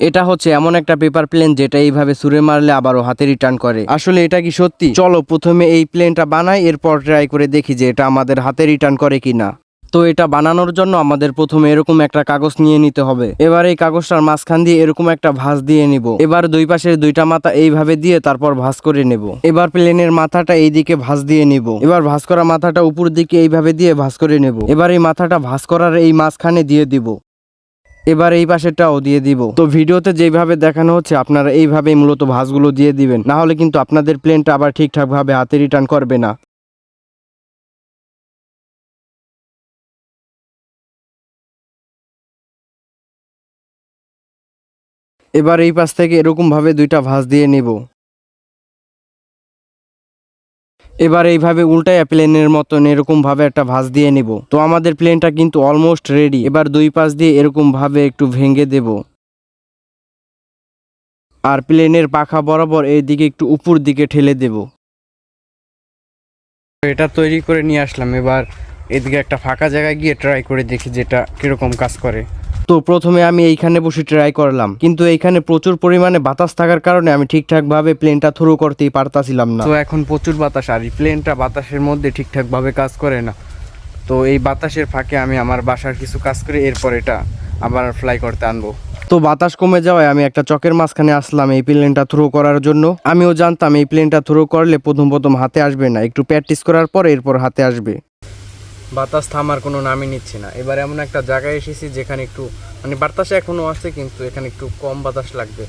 এটা হচ্ছে এমন একটা পেপার প্লেন যেটা এইভাবে সুরে মারলে আবারও হাতে রিটার্ন করে। আসলে এটা কি সত্যি? চলো প্রথমে এই প্লেনটা বানাই, এরপর ট্রাই করে দেখি যে এটা আমাদের হাতে রিটার্ন করে কিনা। তো এটা বানানোর জন্য আমাদের প্রথমে এরকম একটা কাগজ নিয়ে নিতে হবে। এবার এই কাগজটার মাঝখান দিয়ে এরকম একটা ভাঁজ দিয়ে নিব। এবার দুই পাশের দুইটা মাথা এইভাবে দিয়ে তারপর ভাঁজ করে নেব। এবার প্লেনের মাথাটা এইদিকে ভাঁজ দিয়ে নিব। এবার ভাঁজ করা মাথাটা উপর দিকে এইভাবে দিয়ে ভাঁজ করে নেব। এবার এই মাথাটা ভাঁজ করার এই মাঝখানে দিয়ে দিব। এবার এই পাশেরটাও দিয়ে দিব। তো ভিডিওতে যেভাবে দেখানো হচ্ছে, আপনারা এইভাবে মূলত ভাঁজগুলো দিয়ে দিবেন। না হলে কিন্তু আপনাদের প্লেনটা আবার ঠিকঠাকভাবে হাতে রিটার্ন করবে না। এবার এই পাশ থেকে এরকমভাবে দুইটা ভাঁজ দিয়ে নিব। এবার এইভাবে উল্টায় প্লেনের মতন এরকম ভাবে একটা ভাঁজ দিয়ে নিব। তো আমাদের প্লেনটা কিন্তু অলমোস্ট রেডি এবার দুই পাশ দিয়ে এরকম ভাবে একটু ভেঙে দেব। আর প্লেনের পাখা বরাবর এই দিকে একটু উপর দিকে ঠেলে দেব। এটা তৈরি করে নিয়ে আসলাম। এবার এদিকে একটা ফাঁকা জায়গায় গিয়ে ট্রাই করে দেখি যেটা কীরকম কাজ করে। তো প্রথমে আমি এইখানে বসে ট্রাই করলাম। কিন্তু এইখানে প্রচুর পরিমাণে বাতাস থাকার কারণে আমি ঠিকঠাক ভাবে প্লেনটা থ্রো করতেই পারতাছিলাম না। তো এখন প্রচুর বাতাস আর এই প্লেনটা বাতাসের মধ্যে ঠিকঠাক ভাবে কাজ করে না। তো এই বাতাসের ফাঁকে আমি আমার বাসার কিছু কাজ করে এরপর এটা আবার ফ্লাই করতে আনব। তো বাতাস কমে যাওয়ায় আমি একটা চকের মাঝখানে আসলাম এই প্লেনটা থ্রো করার জন্য। আমিও জানতাম এই প্লেনটা থ্রো করলে প্রথম প্রথম হাতে আসবে না একটু প্র্যাকটিস করার পর এরপর হাতে আসবে। বাতাস থামার কোনো নামই নিচ্ছে না। এবার এমন একটা জায়গায় এসেছি যেখানে একটু মানে বাতাস এখনও আছে কিন্তু এখানে একটু কম বাতাস লাগবে।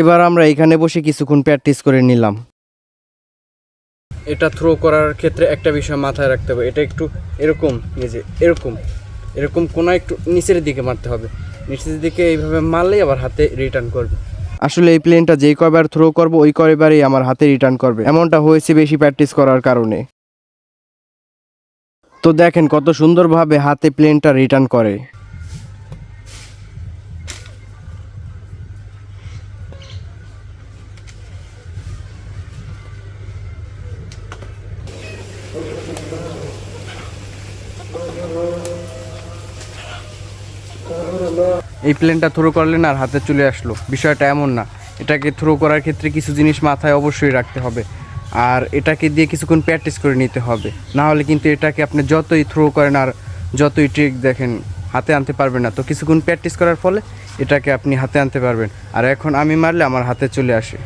এবার আমরা এখানে বসে কিছুক্ষণ প্র্যাকটিস করে নিলাম। এটা থ্রো করার ক্ষেত্রে একটা বিষয় মাথায় রাখতে হবে। এটা একটু এরকম এই যে এরকম এরকম কোনো একটু নিচের দিকে মারতে হবে। নিচের দিকে এইভাবে মারলেই আবার হাতে রিটার্ন করবে। আসলে এই প্লেনটা যেই কয়বার থ্রো করব ওই কয়বারই আমার হাতে রিটার্ন করবে। এমনটা হয়েছে বেশি প্র্যাকটিস করার কারণে। তো দেখেন কত সুন্দরভাবে হাতে প্লেনটা রিটার্ন করে। এই প্লেনটা থ্রো করলেন আর হাতে চলে আসলো। বিষয়টা এমন না। এটাকে থ্রো করার ক্ষেত্রে কিছু জিনিস মাথায় অবশ্যই রাখতে হবে। আর এটাকে দিয়ে কিছুক্ষণ প্র্যাকটিস করে নিতে হবে। না হলে কিন্তু এটাকে আপনি যতই থ্রো করেন আর যতই ট্রিক দেখেন, হাতে আনতে পারবেন না। তো কিছুক্ষণ প্র্যাকটিস করার ফলে এটাকে আপনি হাতে আনতে পারবেন। আর এখন আমি মারলে আমার হাতে চলে আসে।